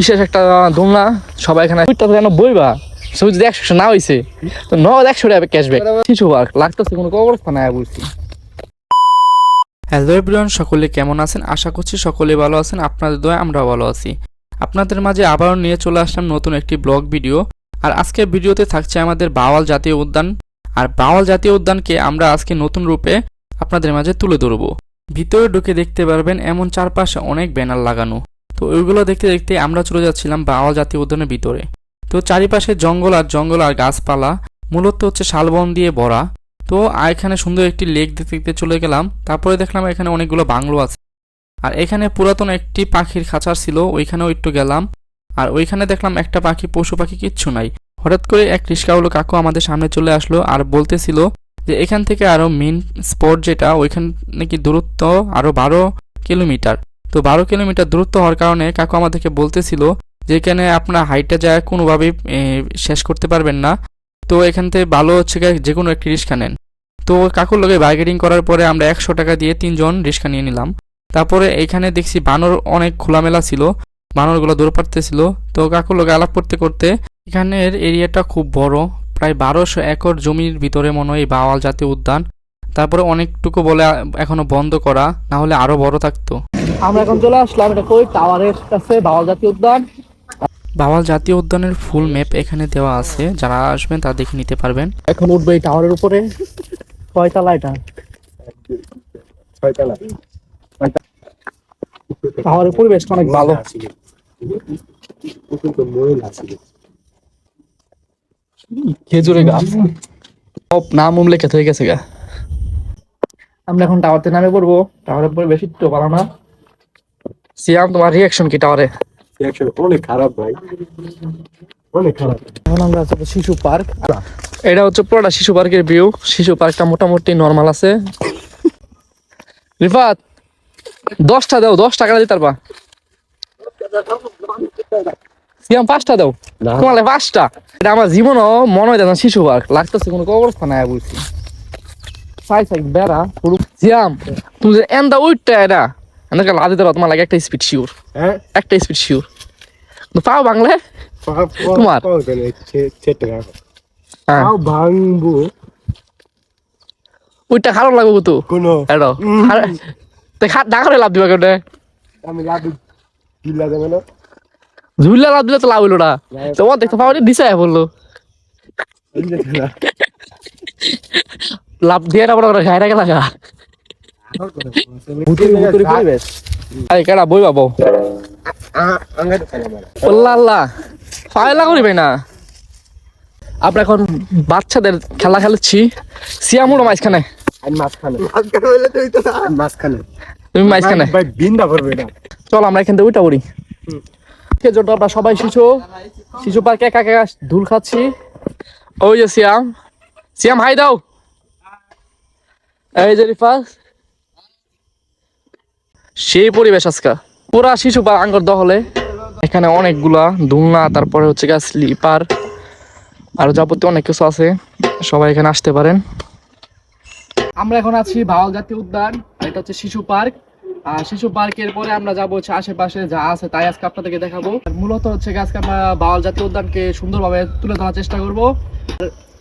বিশেষ একটা দোলনা সবাই এখানে যেন বইবা সব যদি একশো না হয়েছে তো নগদ একশো টাকা ক্যাশব্যাক কিছু পার্ক লাগতেছে, কোনো অবস্থা নাই বুঝছি। হ্যালো এভরিওয়ান সকলে কেমন আছেন? আশা করছি সকলে ভালো আছেন, আপনাদের দয়া আমরাও ভালো আছি। আপনাদের মাঝে আবারও নিয়ে চলে আসলাম নতুন একটি ব্লগ ভিডিও। আর আজকের ভিডিওতে থাকছে আমাদের বাওয়াল জাতীয় উদ্যান। আর বাওয়াল জাতীয় উদ্যানকে আমরা আজকে নতুন রূপে আপনাদের মাঝে তুলে ধরব। ভিতরে ঢুকে দেখতে পারবেন, এমন চারপাশে অনেক ব্যানার লাগানো। তো ওইগুলো দেখতে দেখতে আমরা চলে যাচ্ছিলাম বাওয়াল জাতীয় উদ্যানের ভিতরে। তো চারিপাশে জঙ্গল আর জঙ্গল আর গাছপালা, মূলত হচ্ছে শালবন দিয়ে ভরা। তো এখানে সুন্দর একটি লেক দেখতে দেখতে চলে গেলাম, তারপরে দেখলাম এখানে অনেকগুলো বাংলো আছে। আর এখানে পুরাতন একটি পাখির খাঁচার ছিল, ওইখানেও একটু গেলাম। আর ওইখানে দেখলাম একটা পাখি, পশু পাখি কিচ্ছু নাই। হঠাৎ করে এক রিস্কাওয়ালো কাকু আমাদের সামনে চলে আসলো আর বলতেছিল যে এখান থেকে আরও মেন স্পট যেটা, ওইখান নাকি দূরত্ব আরও বারো কিলোমিটার। তো বারো কিলোমিটার দূরত্ব হওয়ার কারণে কাকু আমাদেরকে বলতেছিল যে এখানে আপনার হাইটটা যায় কোনোভাবেই শেষ করতে পারবেন না। তো এখান থেকে ভালো হচ্ছে যে কোনো একটি রিক্সা নেন। তো কাকুর লগে বার্গেনিং করার পরে আমরা একশো টাকা দিয়ে তিনজন রিক্সা নিয়ে নিলাম। তারপরে এখানে দেখছি বানর অনেক খোলামেলা ছিল, বানরগুলো দূর পারতেছিল তো কাকুর লগে আলাপ করতে করতে এখানের এরিয়াটা খুব বড়, প্রায় বারোশো একর জমির ভিতরে মনে হয় বাওয়াল জাতীয় উদ্যান। তারপরে অনেকটুকু বলে এখনও বন্ধ করা না হলে আরও বড় থাকতো। আমরা এখন চলে আসলাম এটা কই? টাওয়ারের কাছে বাওয়াল জাতীয় উদ্যান। বাওয়াল জাতীয় উদ্যানের ফুল ম্যাপ এখানে দেওয়া আছে। যারা আসবেন তা দেখে নিতে পারবেন। এখন উঠবে এই টাওয়ারের উপরে। কয়তলা এটা। টাওয়ারের পরিবেশটা অনেক ভালো। খেজুরের গাছ। সব নাম উম লেখা হয়ে গেছে গা। আমরা এখন টাওয়ারতে নামে পড়ব। টাওয়ারের পরে বেশি তো ভালো না। সিয়াম তোমার রিয়াকশন কি টাওয়ারে Reaction অনেক খারাপ ভাই। অনেক খারাপ। এখন আমরা আছি শিশু পার্ক। এটা হচ্ছে পুরোটা শিশু পার্কের ভিউ শিশু পার্কটা মোটামুটি নর্মাল আছে। রিফাত দশটা দাও দশ টাকা দিতে পারবা। সিয়াম পাঁচটা দাও। তোমার পাঁচটা। এটা আমার জীবনও মনে হয় না শিশু পার্ক। লাগতেছে কোনো অবস্থা নাই বুঝছি সাই সাই বেড়া পুরো সিয়াম তুমি যে এন্দা উইটটা এটা এন্দা লাদি তোমার লাগে একটা স্পিড শিওর হ্যাঁ? একটা স্পিড শিওর পাও বাংলায়? তোমার? হ্যাঁ। পাও ভাঙবো। ওইটা খারাপ লাগবে তো। কোনো। এডো। লাভ দিবা কেটে আমি লাভ দিলা যাবে না? ঝুললে লাভ দিলে তো লাভ হইল না। তো ও দেখতে পাওয়া দিছে বলল লাভ দিয়ে না বড় গেলা গা আই কেডা বই বাবু। আল্লাহ আল্লাহ ফায়লা করিবে না আমরা এখন বাচ্চাদের খেলা খেলাচ্ছি সিয়ামুড়ো মাঝখানে তুমি মাঝখানে ভাই বিন্দা করবে না চল আমরা এখান থেকে উঠা পড়ি। সেজন্য আমরা সবাই শিশু। শিশু পার্কে একা একা ধুল খাচ্ছি। ওই যে সিয়াম। সিয়াম হাই দাও। এই যে রিফাস। সেই পরিবেশ আজকা। পুরা শিশু পার্ক আঙ্গর দহলে। এখানে অনেকগুলা দুলনা, তারপরে হচ্ছে গা স্লিপার, আর যাবতীয় অনেক কিছু আছে। সবাই এখানে আসতে পারেন। আমরা এখন আছি ভাওয়াল জাতীয় উদ্যান এটা হচ্ছে শিশু পার্ক। আর শিশু পার্কের পরে আমরা যাব হচ্ছে আশেপাশে যা আছে তাই আজকে আপনাদেরকে দেখাবো। মূলত হচ্ছে আজকে আমরা বাওয়াল জাতীয় উদ্যানকে সুন্দরভাবে তুলে ধরার চেষ্টা করব।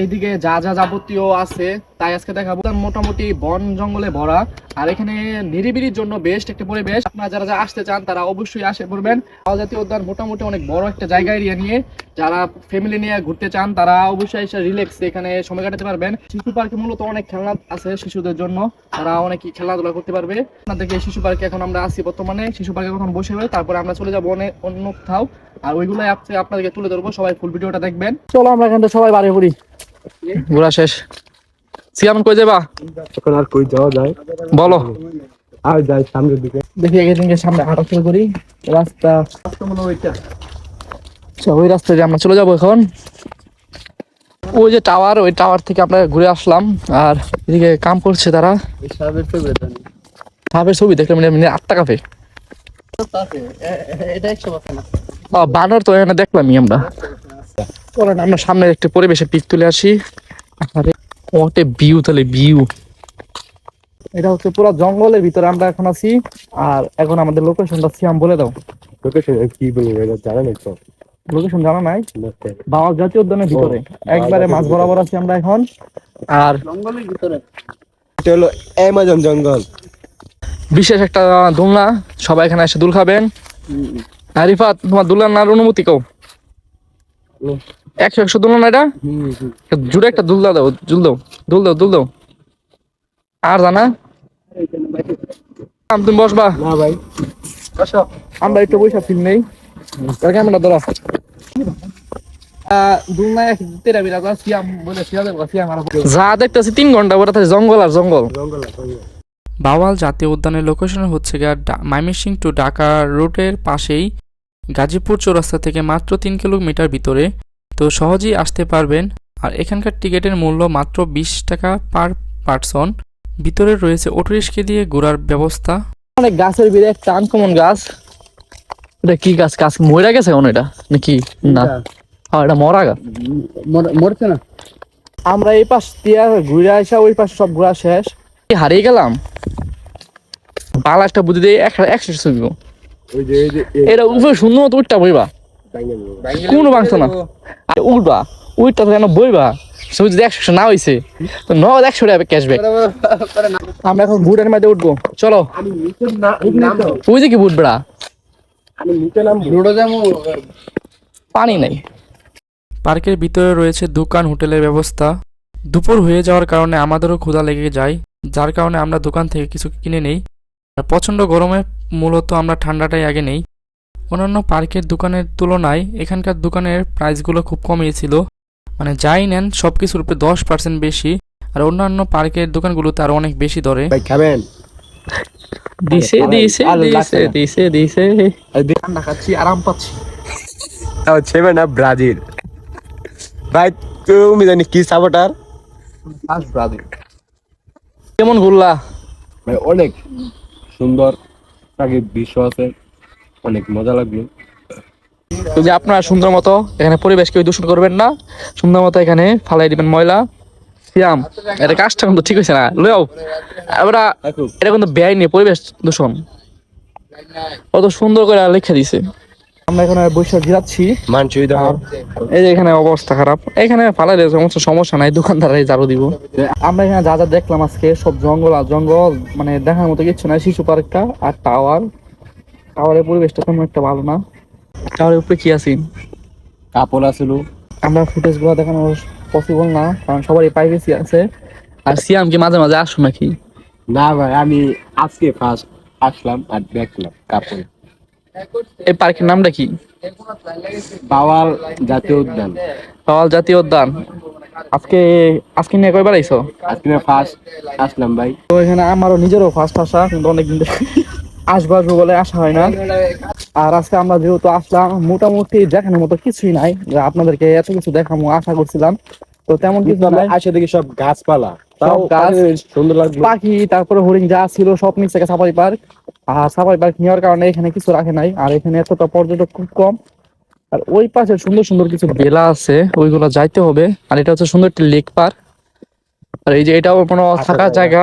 এইদিকে যা যা যাবতীয় আছে, তাই আজকে দেখাবো। মোটামুটি বন জঙ্গলে ভরা। আর এখানে নিরিবিলির জন্য বেস্ট একটা পরিবেশ। আপনারা যারা যারা আসতে চান, তারা অবশ্যই আসে পড়বেন। জাতীয় উদ্যান মোটামুটি অনেক বড় একটা জায়গা এরিয়া নিয়ে। যারা ফ্যামিলি নিয়ে ঘুরতে চান, তারা অবশ্যই এসে রিল্যাক্স এখানে সময় কাটাতে পারবেন। শিশু পার্কে মূলত অনেক খেলনা আছে শিশুদের জন্য। তারা অনেক খেলাধুলা করতে পারবে। আপনাদেরকে শিশু পার্কে এখন আমরা আছি বর্তমানে। শিশু পার্কে এখন বসে হয়ে তারপরে আমরা চলে যাব অনেক অন্য কোথাও আর ওইগুলো আপনাদেরকে তুলে ধরবো। সবাই ফুল ভিডিওটা দেখবেন। চলো আমরা এখান থেকে সবাই বাড়ি পড়ি ঘোরা শেষ। সিয়াম কই যাবা? এখন আর কই যাওয়া যায়? বলো। আর যাই সামনের দিকে। দেখি সামনে হাঁটা শুরু করি। রাস্তা। আচ্ছা, ওই রাস্তা দিয়ে আমরা চলে যাব এখন। ওই যে টাওয়ার ওই টাওয়ার থেকে আমরা ঘুরে আসলাম। আর এদিকে কাম করছে তারা। সাপের ছবি দেখলাম মানে আটটা কাপে। বানর তো এখানে দেখলামই আমরা। চলেন আমরা সামনে একটা পরিবেশে পিক তুলে আসি। আরে ওটে ভিউ তাহলে ভিউ এটা হচ্ছে পুরো জঙ্গলের ভিতরে আমরা এখন আছি আর এখন আমাদের লোকেশনটা সিয়াম বলে দাও। লোকেশন কি বলব এটা জানা নেই তো। লোকেশন জানা নাই? বাওয়াল জাতীয় উদ্যানের ভিতরে। একবারে মাছ বরাবর আছি আমরা এখন আর ভিতরে। এটা হলো অ্যামাজন জঙ্গল। বিশেষ একটা দোলনা সবাই এখানে এসে দুল খাবেন। আর রিফাত তোমার দোলনার অনুমতি কও। একশো একশো দোলনা এটা জুড়ে একটা দুল দাও দুল দাও দুল দাও দুল দাও। আর জানা? আম, তুমি বসবা। না ভাই। আমরা একটু বৈশা ফিল্ম নেই। ক্যামেরা ধরো যা দেখতেছি তিন ঘণ্টা পরে জঙ্গল আর জঙ্গল। জঙ্গল না, জঙ্গল। বাওয়াল জাতীয় উদ্যানের লোকেশন হচ্ছে গিয়ে ময়মনসিংহ টু ঢাকা রোডের পাশেই গাজীপুর চৌরাস্তা থেকে মাত্র তিন কিলোমিটার ভিতরে। তো সহজেই আসতে পারবেন। আর এখানকার টিকিটের মূল্য মাত্র বিশ টাকা পার পার্সন। ভিতরে রয়েছে অটো রিক্সা দিয়ে ঘোরার ব্যবস্থা। অনেক গাছের ভিড়ে একটা আনকমন গাছ। এটা কি গাছ? গাছ মরে গেছে এখন এটা? নাকি না? হ্যাঁ এটা মরা গাছ। মরছে না। আমরা এই পাশ দিয়ে ঘুরে আসা ওই পাশে সব ঘোরা শেষ। হারিয়ে গেলাম? পালা একটা বুদ্ধি দিয়ে একটা একশো ছবি ওই যে এই যে এটা উপরে সুন্দর মতো উঠটা বইবা। কোনো বাংশ না। উঠটা তো কেন বইবা? সবজি যদি একশো না হয়েছে তো নগদ একশো টাকা ক্যাশব্যাক আমরা এখন ভুটানের মধ্যে উঠবো। চলো। ওই যে কি পানি নাই। পার্কের ভিতরে রয়েছে দোকান হোটেলের ব্যবস্থা। দুপুর হয়ে যাওয়ার কারণে আমাদেরও ক্ষুধা লেগে যায় যার কারণে আমরা দোকান থেকে কিছু কিনে নেই। প্রচণ্ড গরমে মূলত আমরা ঠান্ডাটাই আগে নেই। অন্যান্য পার্কের দোকানের তুলনায় এখানকার দোকানের প্রাইসগুলো খুব কমই ছিল। মানে যাই নেন সব কিছুর উপরে দশ পার্সেন্ট বেশি আর অন্যান্য পার্কের দোকানগুলোতে আরও অনেক বেশি দরে ভাই খাবেন? দিছে দিছে দিছে দিছে দিছে। ঠান্ডা খাচ্ছি আরাম পাচ্ছি। হচ্ছে না ব্রাজিল। ভাই তুমি জানি কি সাপোর্টার কেমন ঘুরলা? ভাই অনেক সুন্দর। প্রাকৃতিক দৃশ্য আছে। অনেক মজা লাগবে যদি আপনারা সুন্দর মতো এখানে পরিবেশ কেউ দূষণ করবেন না সুন্দর মতো এখানে ফালাই দিবেন ময়লা। সিয়াম এটা কাজটা কিন্তু ঠিক হয়েছে না। লয়াও আমরা এটা কিন্তু ব্যয় নিয়ে পরিবেশ দূষণ। কত সুন্দর করে লেখা দিছে। আমরা এখানে বৈশাখ মানছি এই যে এখানে অবস্থা খারাপ। এখানে ফালাই দিয়ে সমস্ত সমস্যা নাই দোকানদারাই জারো দিব। আমরা এখানে যা যা দেখলাম আজকে সব জঙ্গল আর জঙ্গল মানে দেখার মতো কিছু নাই শিশু পার্কটা আর টাওয়ার টাওয়ারের পরিবেশটা তেমন একটা ভালো না। টাওয়ারের উপরে কি আছি? কাপড় আছিল আমরা ফুটেজগুলো দেখানো পসিবল না কারণ সবারই প্রাইভেসি আছে। আর সিয়াম কি মাঝে মাঝে আসো নাকি? না ভাই আমি আজকে ফার্স্ট আসলাম আর দেখলাম কাপড়। এই পার্কের নামটা কি? বাওয়াল জাতীয় উদ্যান। পাওয়াল জাতীয় উদ্যান। আজকে আজকে নিয়ে কয়বার আইছো? আজকে ফার্স্ট আসলাম ভাই। তো এখানে আমারও নিজেরও ফার্স্ট আসা কিন্তু অনেকদিন ধরে আসব আসব বলে আসা হয় না। আর আজকে আমরা যেহেতু আসলাম মোটামুটি দেখানোর মতো কিছুই নাই। আপনাদেরকে এত কিছু দেখাবো আশা করছিলাম। তো তেমন কিছু আসে দেখি সব গাছপালা। তাও গাছ। সুন্দর লাগল। পাখি তারপরে হরিণ যা ছিল সব নিচ থেকে সাফারি পার্ক। আর সাফারি পার্ক নেওয়ার কারণে এখানে কিছু রাখে নাই। আর এখানে এতটা পর্যটক খুব কম। আর ওই পাশে সুন্দর সুন্দর কিছু বেলা আছে ওইগুলো যাইতে হবে। আর এটা হচ্ছে সুন্দর একটি লেক পার্ক। আর এই যে এটাও কোনো থাকার জায়গা।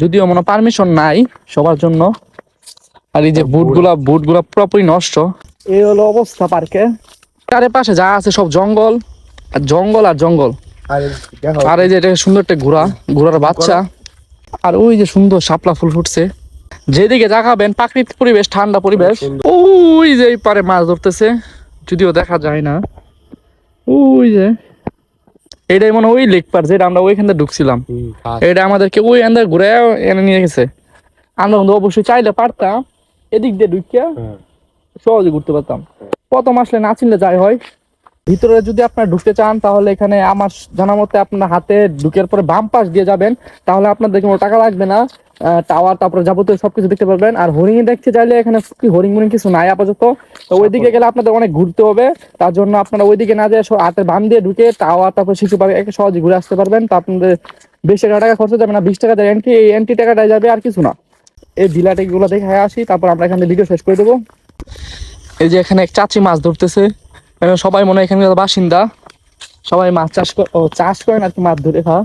যদিও মনে পারমিশন নাই সবার জন্য। আর এই যে বুট। গুলা বুটগুলা পুরোপুরি নষ্ট। এই হলো অবস্থা পার্কে। চারিপাশে যা আছে সব জঙ্গল। আর জঙ্গল আর জঙ্গল। আর এই যে এটা সুন্দর একটা ঘোড়া। ঘোড়ার বাচ্চা। আর ওই যে সুন্দর শাপলা ফুল ফুটছে। যেদিকে তাকাবেন প্রাকৃতিক পরিবেশ ঠান্ডা পরিবেশ। ওই যে পারে মাছ ধরতেছে। যদিও দেখা যায় না। ওই যে। এটাই মনে ওই লেক পার যেটা আমরা ওইখান থেকে ঢুকছিলাম এটা আমাদেরকে ওই আন্দার ঘুরে এনে নিয়ে গেছে। আমরা কিন্তু অবশ্যই চাইলে পারতাম। এদিক দিয়ে ঢুকিয়া হ্যাঁ। সহজে ঘুরতে পারতাম। প্রথম আসলে না চিনলে যাই হয়। ভিতরে যদি আপনারা ঢুকতে চান তাহলে এখানে আমার জানা মতে আপনার হাতে ঢুকের পরে বাম পাশ দিয়ে যাবেন। তাহলে আপনাদের কোনো টাকা লাগবে না। টাওয়ার তারপরে যাবতীয় সবকিছু দেখতে পারবেন। আর হরিণ দেখতে চাইলে এখানে কি হরিণ মরিণ কিছু নাই আপাতত। তো ওইদিকে গেলে আপনাদের অনেক ঘুরতে হবে। তার জন্য আপনারা ওইদিকে না যায় হাতের বাম দিয়ে ঢুকে টাওয়ার তারপর শিশু পাবে একে সহজে ঘুরে আসতে পারবেন। তো আপনাদের বেশি টাকা টাকা খরচ যাবে না। বিশ টাকা দেয় এন্ট্রি এই এন্ট্রি টাকাটাই যাবে আর কিছু না। এই ভিলাটা গুলো দেখে আসি, তারপর আমরা এখানে ভিডিও শেষ করে দেবো। এই যে এখানে এক চাচি মাছ ধরতেছে। সবাই মনে হয় এখানকার বাসিন্দা। সবাই মাছ চাষ ও, চাষ করেন আর কি মাছ ধরে খাওয়া।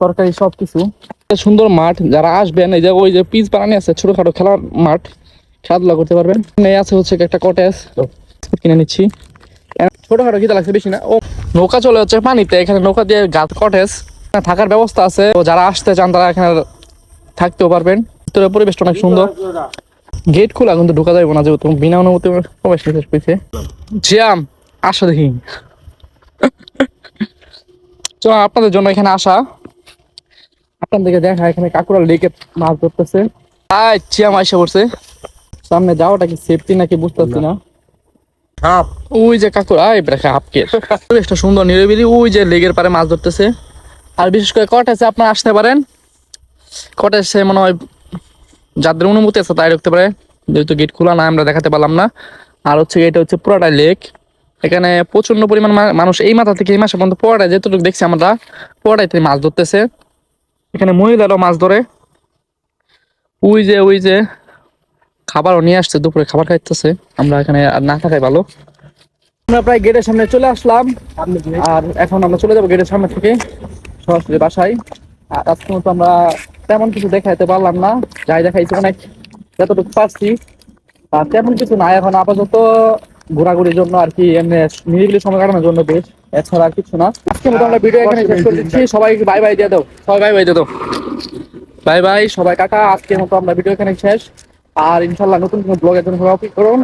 সরকারি সবকিছু। সুন্দর মাঠ, যারা আসবেন, এই যে ওই যে পিচ বানানি আছে, ছোটখাটো খেলার মাঠ, খেলাধুলা করতে পারবেন। এই আছে হচ্ছে একটা কটেজ কিনে নিচ্ছি। ছোটখাটো খিদা লাগছে, বেশি না। ও, নৌকা চলে হচ্ছে পানিতে, এখানে নৌকা দিয়ে গাছ কটেজ থাকার ব্যবস্থা আছে। তো যারা আসতে চান, তারা এখানে থাকতেও পারবেন। ভিতরে পরিবেশটা অনেক সুন্দর। গেট খোলা কিন্তু ঢোকা যাবে না যেহেতু বিনা অনুমতি প্রবেশ নিষেধ পেয়েছে জিয়াম আসা দেখি। তো আপনাদের জন্য এখানে আসা। আপনাদেরকে দেখা এখানে কাকুরা লেকে মাছ ধরতেছে। আয় চিয়াম আইসা পড়ছে। সামনে যাওয়াটা কি সেফটি নাকি বুঝতেছি না। সাপ। ওই যে কাকুর আয় ব্রেখা আপকে পরিবেশটা সুন্দর নিরিবিলি ওই যে লেগের পারে মাছ ধরতেছে। আর বিশেষ করে কটেজে আপনারা আসতে পারেন। কটেজে মনে হয় যাদের অনুমতি আছে তাই রাখতে পারে। যেহেতু গেট খোলা না আমরা দেখাতে পারলাম না। আর হচ্ছে এটা হচ্ছে পুরাটাই লেক এখানে প্রচণ্ড পরিমাণ মানুষ এই মাথা থেকে এই মাসে পর্যন্ত পুরাটাই যেটুকু দেখছি আমরা পুরাটাইতে মাছ ধরতেছে। এখানে মহিলারাও মাছ ধরে। ওই যে ওই যে, খাবারও নিয়ে আসছে, দুপুরে খাবার খাইতেছে। আমরা এখানে আর না থাকাই ভালো। আমরা প্রায় গেটের সামনে চলে আসলাম। আর এখন আমরা চলে যাব গেটের সামনে থেকে, সরাসরি বাসায়। আর আজকে মতো আমরা তেমন কিছু দেখাইতে পারলাম না যাই দেখাইছি অনেক যতটুকু পারছি। আর তেমন কিছু নাই এখন আপাতত ঘোরাঘুরির জন্য আর কি এমনি নিরিবিলি সময় কাটানোর জন্য বেশ এছাড়া আর কিছু না। আজকে মতো আমরা ভিডিও এখানে শেষ করে দিচ্ছি সবাই বাই বাই দিয়ে দাও। সবাই বাই বাই দিয়ে দাও। বাই বাই সবাই কাটা আজকের মতো আমরা ভিডিও এখানে শেষ। আর ইনশাল্লাহ নতুন কোনো ব্লগের জন্য সবাই অপেক্ষা করুন।